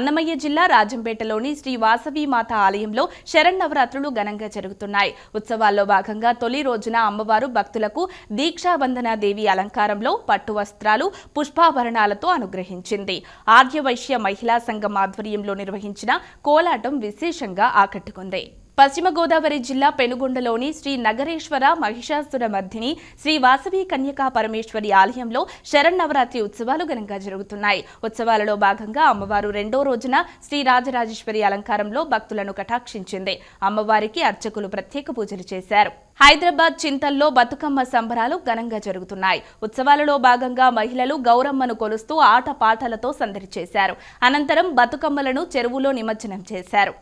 అన్నమయ్య జిల్లా రాజంపేటలోని శ్రీ వాసవి మాత ఆలయంలో శరన్నవరాత్రులు ఘనంగా జరుగుతున్నాయి. ఉత్సవాల్లో భాగంగా తొలి రోజున అమ్మవారు భక్తులకు దీక్షాబంధన దేవి అలంకారంలో పట్టు వస్త్రాలు పుష్పాభరణాలతో అనుగ్రహించింది. ఆర్యవైశ్య మహిళా సంఘం ఆధ్వర్యంలో నిర్వహించిన కోలాటం విశేషంగా ఆకట్టుకుంది. పశ్చిమ గోదావరి జిల్లా పెనుగొండలోని శ్రీ నగరేశ్వర మహిషాసుర మర్ధిని శ్రీ వాసవి కన్యకా పరమేశ్వరి ఆలయంలో శరన్నవరాత్రి ఉత్సవాలు ఘనంగా జరుగుతున్నాయి. ఉత్సవాలలో భాగంగా అమ్మవారు రెండో రోజున శ్రీ రాజరాజేశ్వరి అలంకారంలో భక్తులను కటాక్షించింది. అమ్మవారికి అర్చకులు ప్రత్యేక పూజలు చేశారు. హైదరాబాద్ చింతల్లో బతుకమ్మ సంబరాలు ఘనంగా జరుగుతున్నాయి. ఉత్సవాలలో భాగంగా మహిళలు గౌరమ్మను కొలుస్తూ ఆట పాటలతో సందడి చేశారు. అనంతరం బతుకమ్మలను చెరువులో నిమజ్జనం చేశారు.